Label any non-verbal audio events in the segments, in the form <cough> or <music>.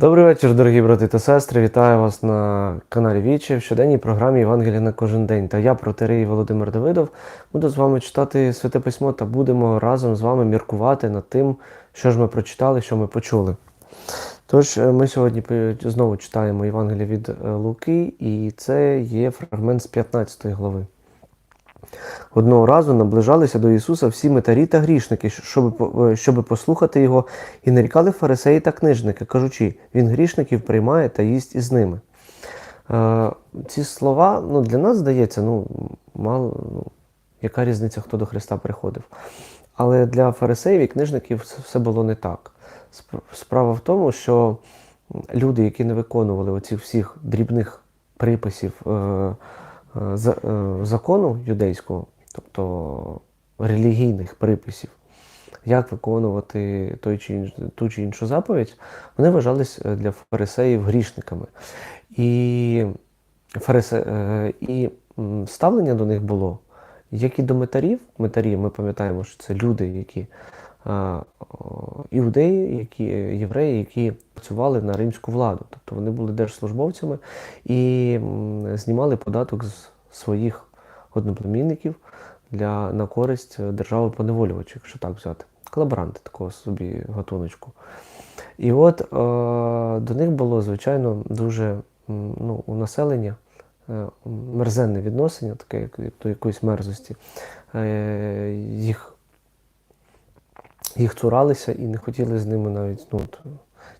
Добрий вечір, дорогі брати та сестри. Вітаю вас на каналі Вічі в щоденній програмі Євангелія на кожен день. Та я, протерей Володимир Давидов, буду з вами читати Святе Письмо та будемо разом з вами міркувати над тим, що ж ми прочитали, що ми почули. Тож, е, ми сьогодні знову читаємо Євангелія від е, Луки, і це є фрагмент з 15 глави. Одного разу наближалися до Ісуса всі митарі та грішники, щоб, щоб послухати Його, і нарікали фарисеї та книжники, кажучи, Він грішників приймає та їсть із ними. Е, ці слова ну, для нас здається, ну, мало, ну, яка різниця, хто до Христа приходив. Але для фарисеїв і книжників все було не так. Справа в тому, що люди, які не виконували оцих всіх дрібних приписів е, е, е, закону юдейського, тобто релігійних приписів, як виконувати той чи інш, ту чи іншу заповідь, вони вважались е, для фарисеїв грішниками. І, фарисе, е, і ставлення до них було, як і до метарів. Метарі, ми пам'ятаємо, що це люди, які іудеї, які, євреї, які працювали на римську владу. Тобто вони були держслужбовцями і знімали податок з своїх одноплемінників для, на користь е, держави поневолювачів, якщо так взяти. Колаборанти такого собі гатуночку. І от е, до них було, звичайно, дуже ну, у населення е, мерзенне відношення, таке як до якоїсь мерзості. Е, їх, їх цуралися і не хотіли з ними навіть ну,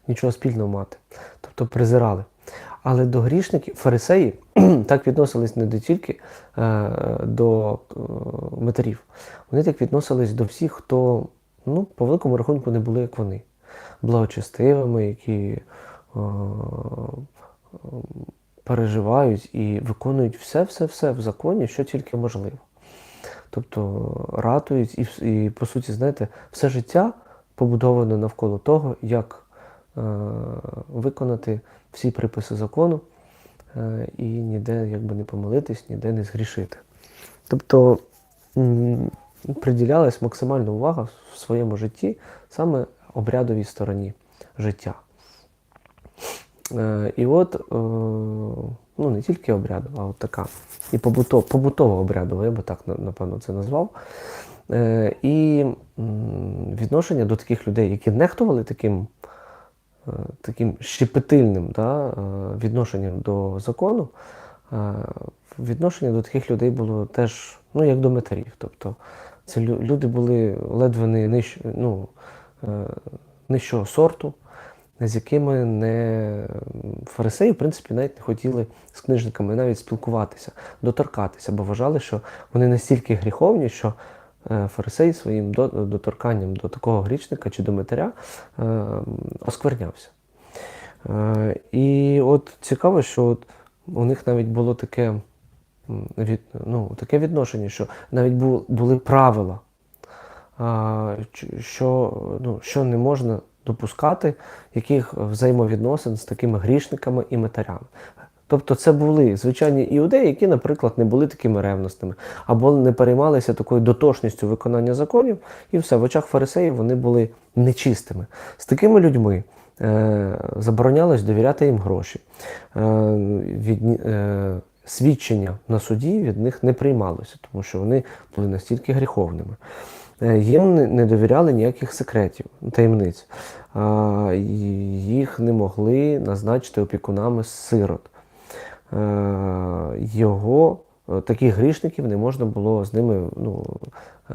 нічого спільного мати. Тобто презирали. Але до грішників, фарисеї <clears throat> так відносились не до тільки е, до е, матерів. Вони так відносились до всіх, хто ну, по великому рахунку не були як вони. Благочестивими, які е, е, переживають і виконують все-все-все в законі, що тільки можливо. Тобто ратують і, і, по суті, знаєте, все життя побудовано навколо того, як е, виконати всі приписи закону е, і ніде якби не помилитись, ніде не згрішити. Тобто приділялась максимальна увага в своєму житті саме обрядовій стороні життя. Е, І от, е, ну не тільки обрядова, а от така. І побутова, побутова обрядова, я би так напевно це назвав. Е, І відношення до таких людей, які нехтували таким, е, таким щепетильним да, е, відношенням до закону, е, відношення до таких людей було теж ну, як до метарів. Тобто це люди були ледве не ниж, ну, нижчого сорту, з якими не фарисеї, в принципі, навіть не хотіли з книжниками навіть спілкуватися, доторкатися, бо вважали, що вони настільки гріховні, що е, фарисей своїм доторканням до такого грішника чи до метаря е, осквернявся. Е, І от цікаво, що от у них навіть було таке, від, ну, таке відношення, що навіть були правила, що, ну, що не можна допускати, яких взаємовідносин з такими грішниками і метарями. Тобто це були звичайні іудеї, які, наприклад, не були такими ревностними, або не переймалися такою дотошністю виконання законів, і все, в очах фарисеїв вони були нечистими. З такими людьми е, заборонялось довіряти їм гроші. Е, від, е, свідчення на суді від них не приймалося, тому що вони були настільки гріховними. Е, Їм не- довіряли ніяких секретів, таємниць. Їх не могли назначити опікунами сирот. Е, Його таких грішників не можна було з ними ну, е,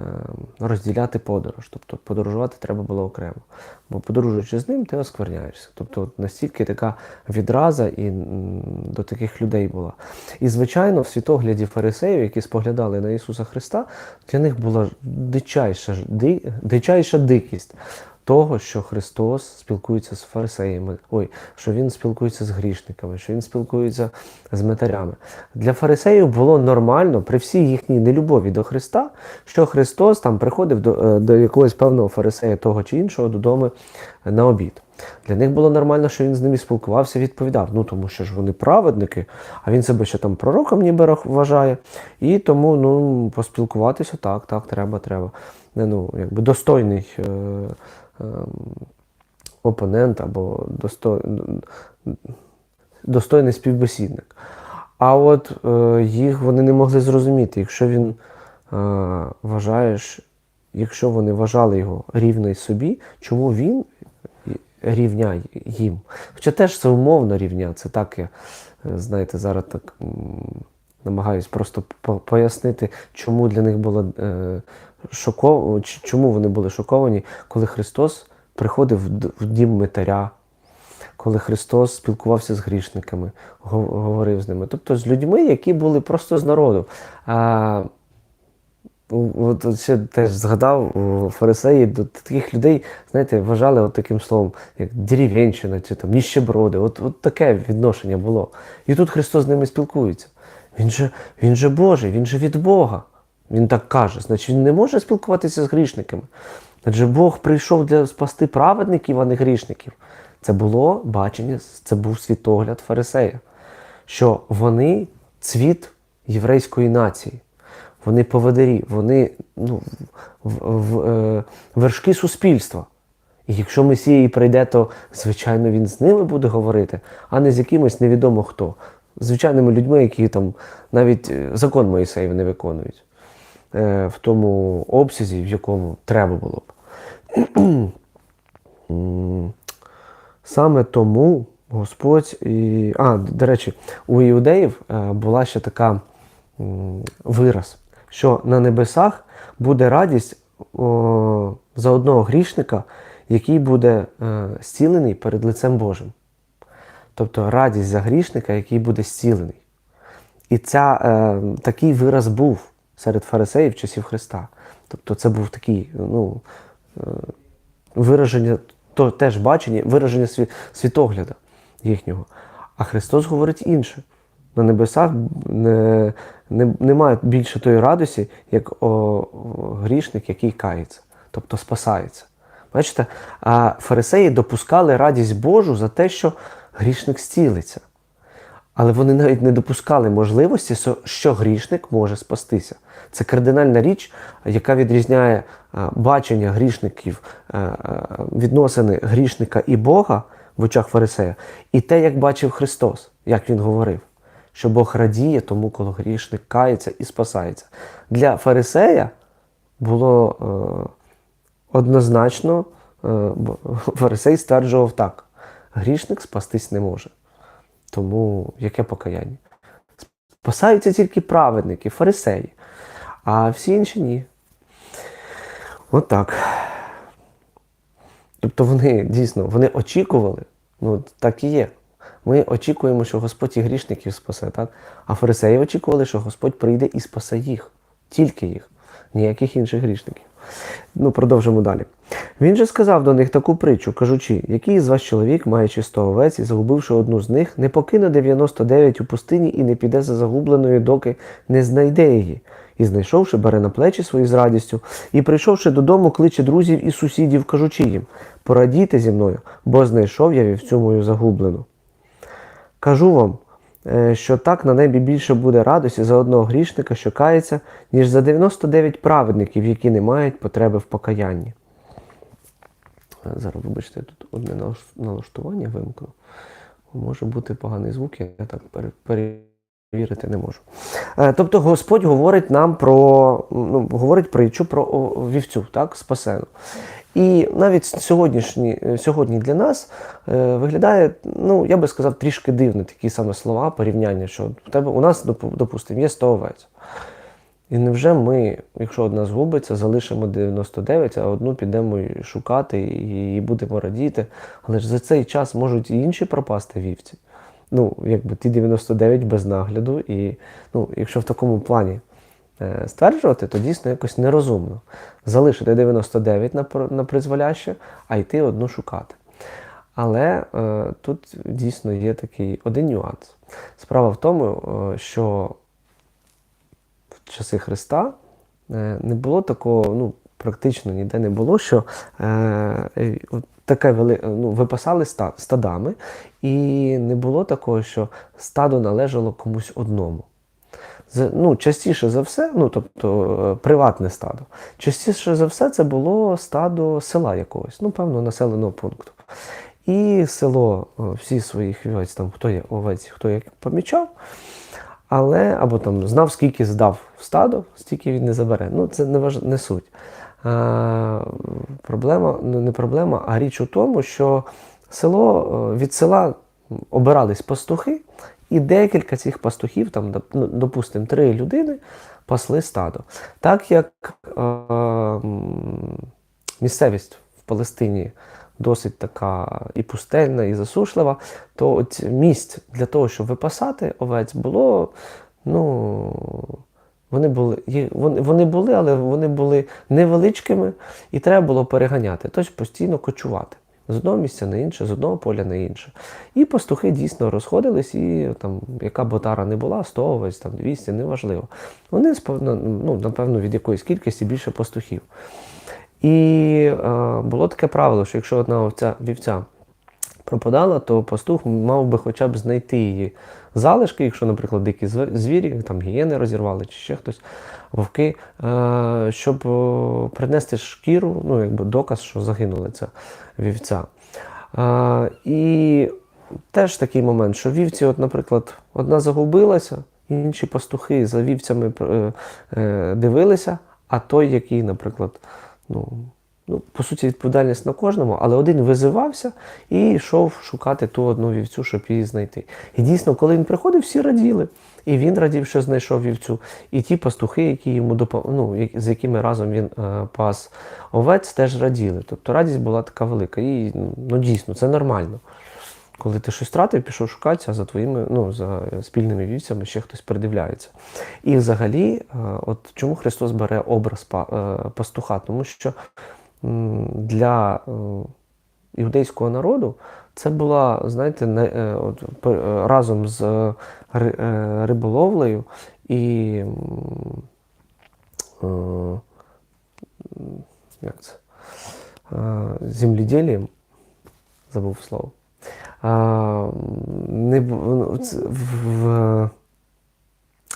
розділяти подорож. Тобто подорожувати треба було окремо. Бо подорожуючи з ним, ти оскверняєшся. Тобто настільки така відраза і до таких людей була. І, звичайно, в світогляді фарисеїв, які споглядали на Ісуса Христа, для них була дичайша, дичайша дикість того, що Христос спілкується з фарисеями, ой, що Він спілкується з грішниками, що Він спілкується з метарями. Для фарисеїв було нормально при всій їхній нелюбові до Христа, що Христос там приходив до, е, до якогось певного фарисея того чи іншого додому на обід. Для них було нормально, що він з ними спілкувався, відповідав. Ну тому що ж вони праведники, а він себе ще там пророком ніби вважає. І тому ну, поспілкуватися так, так, треба, треба. Не, Ну, якби достойний е, опонент або достой... достойний співбесідник. А от е, їх вони не могли зрозуміти, якщо він е, вважає, якщо вони вважали його рівний собі, чому він рівняє їм? Хоча теж це умовно рівня, це так я, е, знаєте, зараз так намагаюсь просто пояснити, чому для них було е, чому вони були шоковані, коли Христос приходив в дім митаря, коли Христос спілкувався з грішниками, говорив з ними. Тобто з людьми, які були просто з народу. А, от ще теж згадав фарисеї до таких людей, знаєте, вважали от таким словом, як деревенщина чи там ніщеброди. От, от таке відношення було. І тут Христос з ними спілкується. Він же, він же Божий, він же від Бога. Він так каже. Значить, він не може спілкуватися з грішниками. Адже Бог прийшов для спасти праведників, а не грішників. Це було бачення, це був світогляд фарисея, що вони цвіт єврейської нації, вони поводирі, вони ну, в, в, е, вершки суспільства. І якщо Месія прийде, то звичайно він з ними буде говорити, а не з якимось невідомо хто. Звичайними людьми, які там навіть е, закон Моїсеїв не виконують в тому обсязі, в якому треба було б. <clears throat> Саме тому Господь і. А, до речі, у іудеїв е, була ще така вираз, що на небесах буде радість о, за одного грішника, який буде е, зцілений перед лицем Божим. Тобто радість за грішника, який буде зцілений. І ця, е, такий вираз був серед фарисеїв часів Христа. Тобто це був такий ну, е, вираження, то, теж бачення, вираження сві, світогляда їхнього. А Христос говорить інше. На небесах не, не, немає більше тої радості, як о, о, грішник, який кається, тобто спасається. Бачите, а фарисеї допускали радість Божу за те, що грішник зцілиться. Але вони навіть не допускали можливості, що- грішник може спастися. Це кардинальна річ, яка відрізняє бачення грішників, відносини грішника і Бога в очах фарисея, і те, як бачив Христос, як він говорив, що Бог радіє тому, коли грішник кається і спасається. Для фарисея було е, однозначно, е, <laughs> фарисей стверджував так: грішник спастись не може. Тому яке покаяння? Спасаються тільки праведники, фарисеї, а всі інші ні. От так. Тобто вони дійсно вони очікували, ну так і є. Ми очікуємо, що Господь і грішників спасе, так? А фарисеї очікували, що Господь прийде і спасе їх, тільки їх, ніяких інших грішників. Ну, продовжимо далі. Він же сказав до них таку притчу, кажучи, який з вас чоловік, маючи 100 овець і загубивши одну з них, не покине 99 у пустині і не піде за загубленою, доки не знайде її. І знайшовши, бере на плечі свої з радістю, і прийшовши додому, кличе друзів і сусідів, кажучи їм: Порадійте зі мною, бо знайшов я вівцю мою загублену. Кажу вам, е, що так на небі більше буде радості за одного грішника, що кається, ніж за 99 праведників, які не мають потреби в покаянні. Зараз, вибачте, я тут одне налаштування вимкну. Може бути поганий звук, я так перевірити не можу. Е, Тобто Господь говорить нам про ну, говорить притчу про вівцю, так, спасену. І навіть сьогоднішні, е, сьогодні для нас е, виглядає, ну, я би сказав, трішки дивно такі саме слова, порівняння, що в тебе, у нас, допустимо, є 100 овець. І невже ми, якщо одна згубиться, залишимо 99, а одну підемо шукати і, будемо радіти. Але ж за цей час можуть і інші пропасти вівці. Ну, якби ті 99 без нагляду. І ну, якщо в такому плані е, стверджувати, то дійсно якось нерозумно. Залишити 99 на, на призволяще, а йти одну шукати. Але е, тут дійсно є такий один нюанс. Справа в тому, е, що часи Христа е, не було такого, ну, практично ніде не було, що е, е, таке вели, ну, випасали стадами, і не було такого, що стадо належало комусь одному. ну, частіше за все, ну тобто е, приватне стадо, частіше за все це було стадо села якогось, ну, певно, населеного пункту. І село всі своїх там хто є овець, хто як помічав, але або там знав, скільки здав в стадо, стільки він не забере. Ну, це не, важ... не суть. А, проблема, ну не проблема, а річ у тому, що село е, від села обирались пастухи, і декілька цих пастухів, там, ну, допустимо, три людини пасли стадо. Так як е, місцевість в Палестині досить така і пустельна, і засушлива, то от місць для того, щоб випасати овець, було, ну, вони були, вони, були, але вони були невеличкими, і треба було переганяти, тобто постійно кочувати. З одного місця на інше, з одного поля на інше. І пастухи дійсно розходились, і там, яка ботара не була, 100 овець, там 200, неважливо. Вони, ну, напевно, від якоїсь кількості більше пастухів. І е, було таке правило, що якщо одна овця, вівця пропадала, то пастух мав би хоча б знайти її залишки, якщо, наприклад, дикі звірі, там гієни розірвали чи ще хтось, вовки, е, щоб о, принести шкіру, ну, якби доказ, що загинула ця вівця. Е, і теж такий момент, що вівці, от, наприклад, одна загубилася, інші пастухи за вівцями е, е, дивилися, а той, який, наприклад, ну, ну, по суті, відповідальність на кожному, але один визивався і йшов шукати ту одну вівцю, щоб її знайти. І дійсно, коли він приходив, всі раділи. І він радів, що знайшов вівцю. І ті пастухи, які йому допо... ну, з якими разом він е, пас овець, теж раділи. Тобто радість була така велика. І ну, дійсно, це нормально. Коли ти щось втратив, пішов шукати, а за твоїми, ну, за спільними вівцями ще хтось придивляється. І взагалі, е, от чому Христос бере образ е, пастуха? Тому що для е, іудейського народу це була, знаєте, не, от, разом з риболовлею і як це? Земледілієм, забув слово. Не, ну, в, в,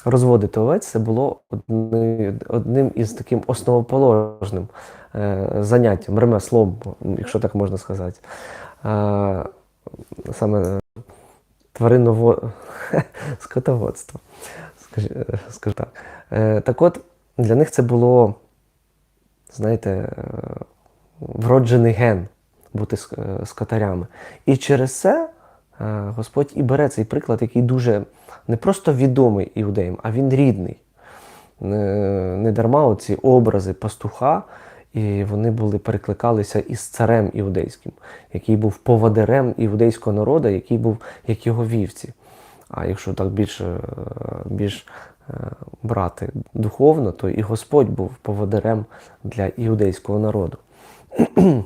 розводити овець це було одни, одним із таким основоположним е, заняттям, ремеслом, якщо так можна сказати. Саме твариново... <laughs> скотоводство. Скажи, е, скажу так. Е, так от, для них це було, знаєте, е, вроджений ген бути ск- е. І через це е, Господь і бере цей приклад, який дуже не просто відомий іудеям, а він рідний. Не, дарма оці образи пастуха, і вони були перекликалися із царем іудейським, який був поводирем іудейського народу, який був як його вівці. А якщо так більш, е, більш брати духовно, то і Господь був поводирем для іудейського народу. <clears throat>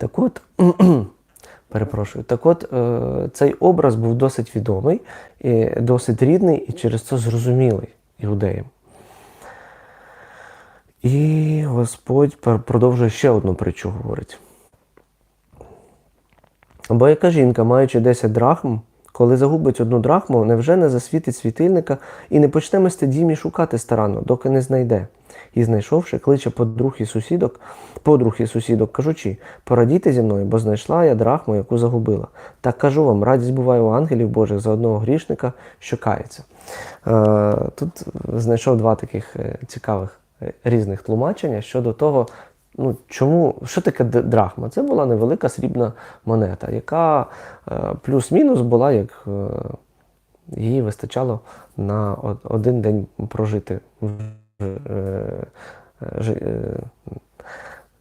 Так от, <clears throat> перепрошую, так от е, цей образ був досить відомий, і досить рідний і через це зрозумілий іудеям. І Господь продовжує ще одну притчу говорить. Бо яка жінка, маючи 10 драхм, коли загубить одну драхму, невже не засвітить світильника і не почне мести дім і шукати старанно, доки не знайде. І знайшовши, кличе подруг і сусідок, подруг і сусідок, кажучи, порадійте зі мною, бо знайшла я драхму, яку загубила. Так кажу вам, радість буває у ангелів Божих за одного грішника, що кається. Е, Тут знайшов два таких е, цікавих е, різних тлумачення щодо того, ну, чому, що таке драхма? Це була невелика срібна монета, яка е, плюс-мінус була, як е, її вистачало на один день прожити е,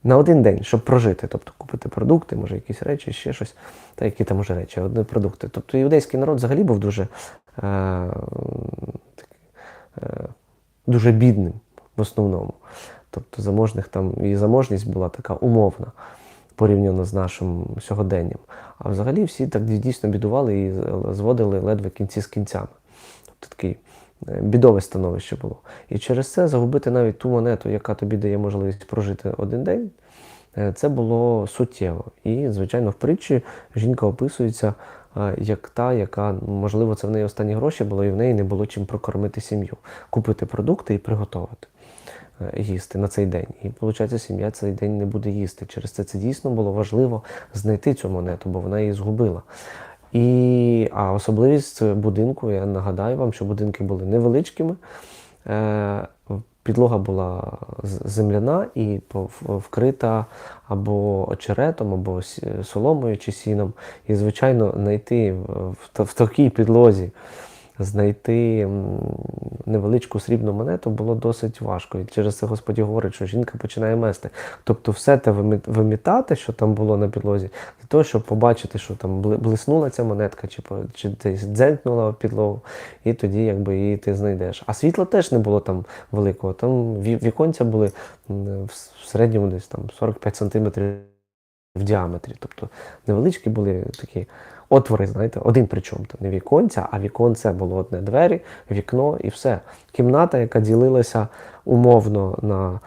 на один день, щоб прожити, тобто купити продукти, може якісь речі, ще щось, та які там може речі, одні продукти. Тобто іудейський народ взагалі був дуже, е, дуже бідним в основному. Тобто заможних там і заможність була така умовна порівняно з нашим сьогоденням. А взагалі всі так дійсно бідували і зводили ледве кінці з кінцями. Тобто такий е, бідове становище було. І через це загубити навіть ту монету, яка тобі дає можливість прожити один день, е, це було суттєво. І, звичайно, в притчі жінка описується е, як та, яка, можливо, це в неї останні гроші було, і в неї не було чим прокормити сім'ю, купити продукти і приготувати їсти на цей день. І виходить, сім'я цей день не буде їсти. Через це це дійсно було важливо знайти цю монету, бо вона її згубила. І, а особливість будинку, я нагадаю вам, що будинки були невеличкими. Е, Підлога була земляна і вкрита або очеретом, або соломою чи сіном. І, звичайно, знайти в такій підлозі знайти невеличку срібну монету було досить важко. І через це Господь говорить, що жінка починає мести. Тобто все те вимітати, що там було на підлозі, для того, щоб побачити, що там блиснула ця монетка, чи, чи десь дзенькнула підлогу, і тоді якби її ти знайдеш. А світла теж не було там великого. Там віконця були в середньому десь там 45 сантиметрів в діаметрі. Тобто невеличкі були такі отвори, знаєте, один причому то не віконця, а віконце було одне двері, вікно і все. Кімната, яка ділилася умовно на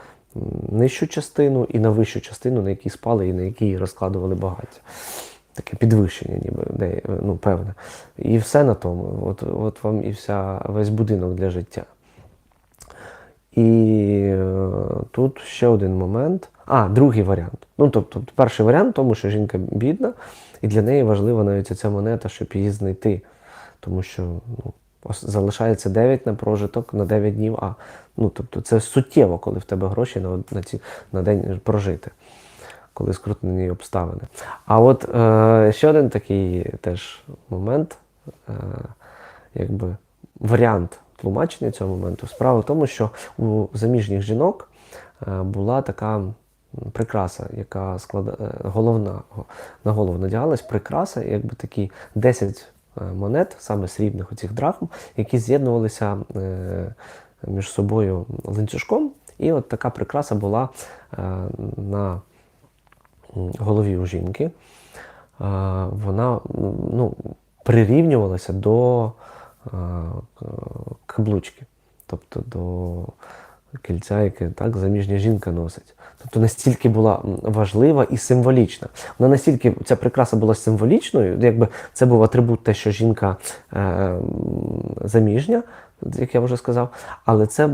нижчу частину і на вищу частину, на якій спали і на якій розкладували багаття. Таке підвищення, ніби де, ну, певне. І все на тому. От, от вам і вся весь будинок для життя. І е, тут ще один момент. А, другий варіант. Ну, тобто, перший варіант тому, що жінка бідна, і для неї важлива навіть ця монета, щоб її знайти. Тому що ну, залишається 9 на прожиток на 9 днів, а ну, тобто, це суттєво, коли в тебе гроші на, на, ці, на день прожити, коли скрутнені обставини. А от е, ще один такий теж момент, е, якби варіант тлумачення цього моменту. Справа в тому, що у заміжніх жінок е, була така прикраса, яка склада... е, головна на голову надягалась прикраса, якби такі 10 е, монет, саме срібних оцих драхм, які з'єднувалися е, між собою ланцюжком. І от така прикраса була на голові у жінки. Вона ну, прирівнювалася до каблучки, тобто до кільця, яке так заміжня жінка носить. Тобто настільки була важлива і символічна. Вона настільки ця прикраса була символічною, якби це був атрибут те, що жінка е, заміжня, як я вже сказав, але це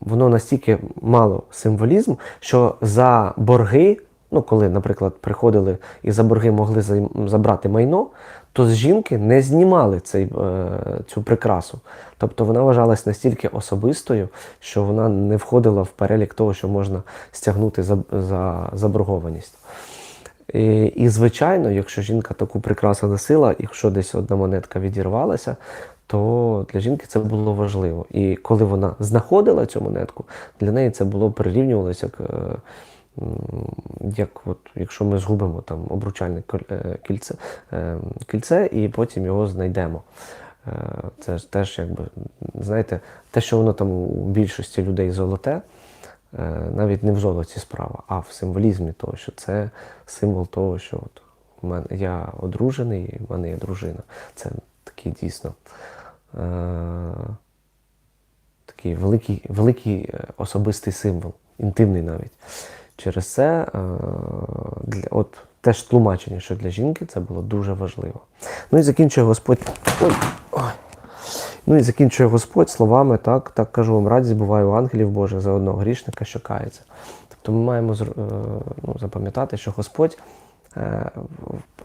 воно настільки мало символізм, що за борги, ну коли, наприклад, приходили і за борги могли забрати майно, то з жінки не знімали цей, е, цю прикрасу. Тобто вона вважалась настільки особистою, що вона не входила в перелік того, що можна стягнути за, за заборгованість. І, і, звичайно, якщо жінка таку прикрасу носила, якщо десь одна монетка відірвалася, то для жінки це було важливо. І коли вона знаходила цю монетку, для неї це було прирівнювалося як, е, як от, якщо ми згубимо там обручальне е, кільце, е, кільце і потім його знайдемо. Е, Це ж теж, якби, знаєте, те, що воно там у більшості людей золоте, навіть не в золоті справа, а в символізмі того, що це символ того, що от у мене я одружений, і в мене є дружина. Це такий дійсно такий великий, великий особистий символ, інтимний навіть. Через це е, для, от, теж тлумачення, що для жінки це було дуже важливо. Ну і закінчує Господь. Ой, ой. Ну і закінчує Господь словами, так, так кажу вам, радість буває у ангелів Божих за одного грішника, що кається. Тобто ми маємо е, ну, запам'ятати, що Господь е,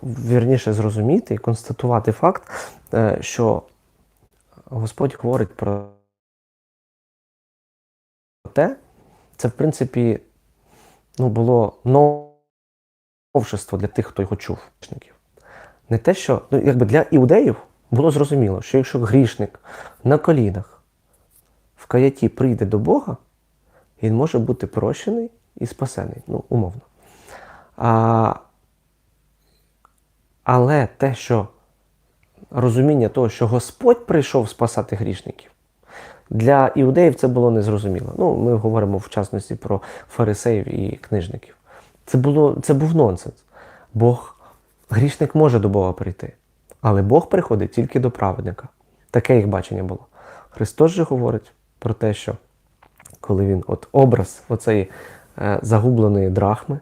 вірніше зрозуміти і констатувати факт, що Господь говорить про те, це в принципі ну, було новшество для тих, хто його чув. Не те, що ну, якби для іудеїв було зрозуміло, що якщо грішник на колінах в каяті прийде до Бога, він може бути прощений і спасений, ну, умовно. А, але те, що розуміння того, що Господь прийшов спасати грішників, для іудеїв це було незрозуміло. Ну, ми говоримо в частності про фарисеїв і книжників. Це, було, це був нонсенс. Бог, грішник може до Бога прийти, але Бог приходить тільки до праведника. Таке їх бачення було. Христос же говорить про те, що коли він, от образ оцеї е, загубленої драхми,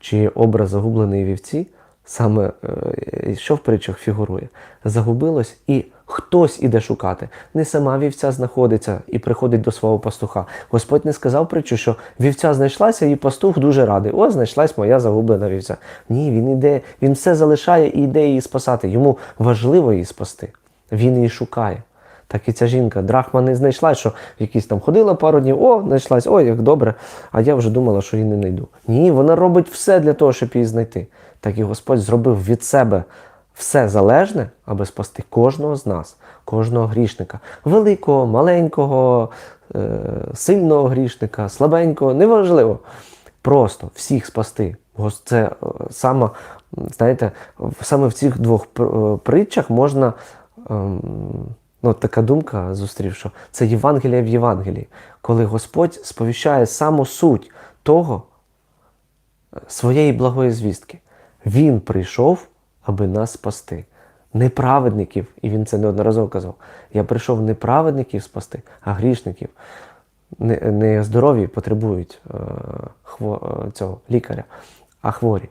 чи образ загубленої вівці, саме е, що в притчах фігурує? Загубилось і хтось іде шукати. Не сама вівця знаходиться і приходить до свого пастуха. Господь не сказав притчу, що вівця знайшлася, і пастух дуже радий. О, знайшлась моя загублена вівця. Ні, він іде, він все залишає і йде її спасати. Йому важливо її спасти. Він її шукає. Так і ця жінка, драхма не знайшла, що якісь там ходила пару днів, о, знайшлась, ой, як добре. А я вже думала, що її не знайду. Ні, вона робить все для того, щоб її знайти. Так і Господь зробив від себе все залежне, аби спасти кожного з нас, кожного грішника. Великого, маленького, е, сильного грішника, слабенького, неважливо. Просто всіх спасти. Це е, саме, знаєте, саме в цих двох е, притчах можна. ем, Ну, така думка зустрів, що це Євангелія в Євангелії, коли Господь сповіщає саму суть того своєї благої звістки. Він прийшов, аби нас спасти. Неправедників, і він це неодноразово казав. Я прийшов не праведників спасти, а грішників. Не, не здорові потребують е, хво, е, цього лікаря, а хворі.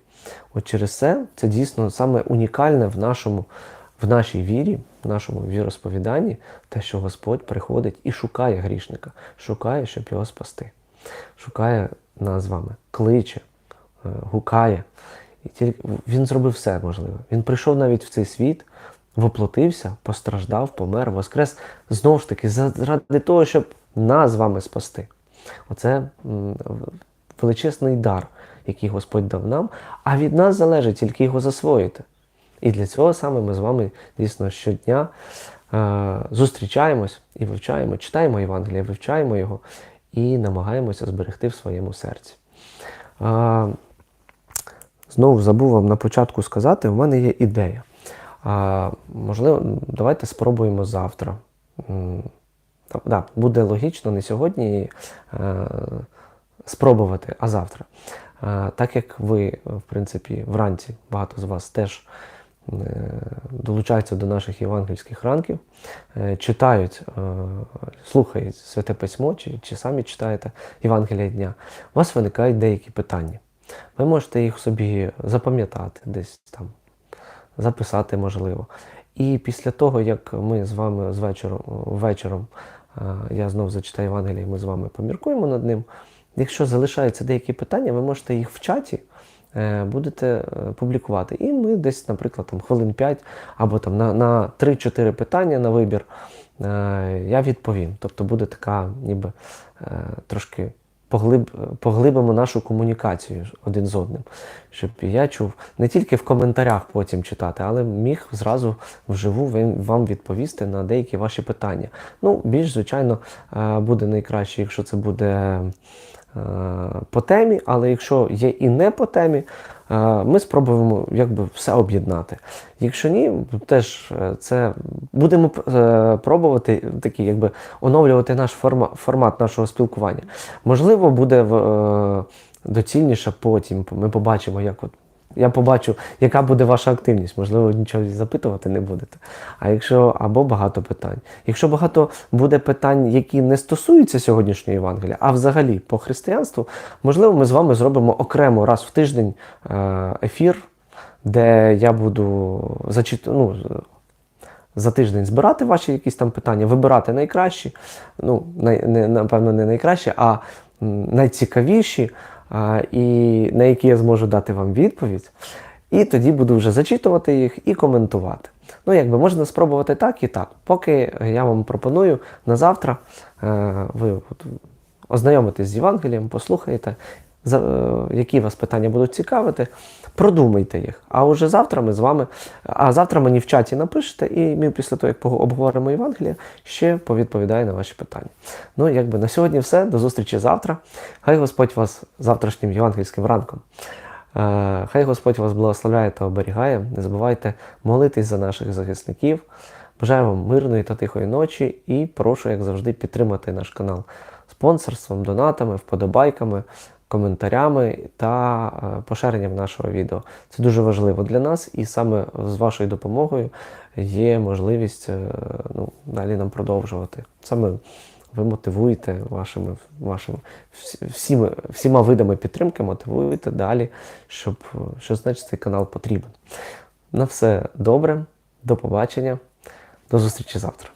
От через це це дійсно саме унікальне в нашому, в нашій вірі, в нашому віросповіданні, те, що Господь приходить і шукає грішника, шукає, щоб його спасти. Шукає нас з вами, кличе, е, гукає. І тільки він зробив все можливе. Він прийшов навіть в цей світ, воплотився, постраждав, помер, воскрес знову ж таки заради того, щоб нас з вами спасти. Оце величезний дар, який Господь дав нам, а від нас залежить тільки його засвоїти. І для цього саме ми з вами дійсно щодня е, зустрічаємось і вивчаємо, читаємо Євангеліє, вивчаємо його і намагаємося зберегти в своєму серці. Е, Знову забув вам на початку сказати, у мене є ідея. А, можливо, давайте спробуємо завтра. М, та- Да, буде логічно не сьогодні е, спробувати, а завтра. Е, так як ви, в принципі, вранці багато з вас теж е, долучаються до наших євангельських ранків, е, читають, слухають Святе Письмо, чи, чи самі читаєте Євангелія дня, у вас виникають деякі питання. Ви можете їх собі запам'ятати десь там, записати можливо. І після того, як ми з вами з вечором, вечором е, я знову зачитаю Євангеліє, ми з вами поміркуємо над ним. Якщо залишаються деякі питання, ви можете їх в чаті е, будете е, публікувати. І ми десь, наприклад, там, хвилин 5 або там, на, на 3-4 питання на вибір я відповім. Тобто буде така, ніби трошки поглиб, поглибимо нашу комунікацію один з одним, щоб я чув не тільки в коментарях потім читати, але міг зразу вживу вам відповісти на деякі ваші питання. Ну, більш звичайно, е, буде найкраще, якщо це буде е, по темі, але якщо є і не по темі, ми спробуємо якби все об'єднати. Якщо ні, теж е, це будемо е, пробувати такі, якби оновлювати наш форма, формат нашого спілкування. Можливо, буде в, е, доцільніше потім. Ми побачимо, як от. Я побачу, яка буде ваша активність. Можливо, нічого запитувати не будете. А якщо або багато питань. Якщо багато буде питань, які не стосуються сьогоднішньої Євангелія, а взагалі по християнству, можливо, ми з вами зробимо окремо раз в тиждень е, ефір, де я буду зачит... ну, за тиждень збирати ваші якісь там питання, вибирати найкращі, ну, най, не, напевно, не найкращі, а найцікавіші, і на які я зможу дати вам відповідь. І тоді буду вже зачитувати їх і коментувати. Ну, якби можна спробувати так і так. Поки я вам пропоную на завтра е, ви ознайомитесь з Євангелієм, послухаєте, е, які вас питання будуть цікавити, продумайте їх. А вже завтра ми з вами, а завтра мені в чаті напишете, і ми після того, як обговоримо Євангеліє, ще повідповідаю на ваші питання. Ну, якби на сьогодні все. До зустрічі завтра. Хай Господь вас завтрашнім євангельським ранком. Е, Хай Господь вас благословляє та оберігає. Не забувайте молитись за наших захисників. Бажаю вам мирної та тихої ночі і прошу, як завжди, підтримати наш канал спонсорством, донатами, вподобайками, коментарями та е, поширенням нашого відео. Це дуже важливо для нас, і саме з вашою допомогою є можливість е, ну, далі нам продовжувати. Саме ви мотивуєте вашими, вашими всі- всіми, всіма видами підтримки, мотивуєте далі, щоб що значить цей канал потрібен. На все добре, до побачення, до зустрічі завтра.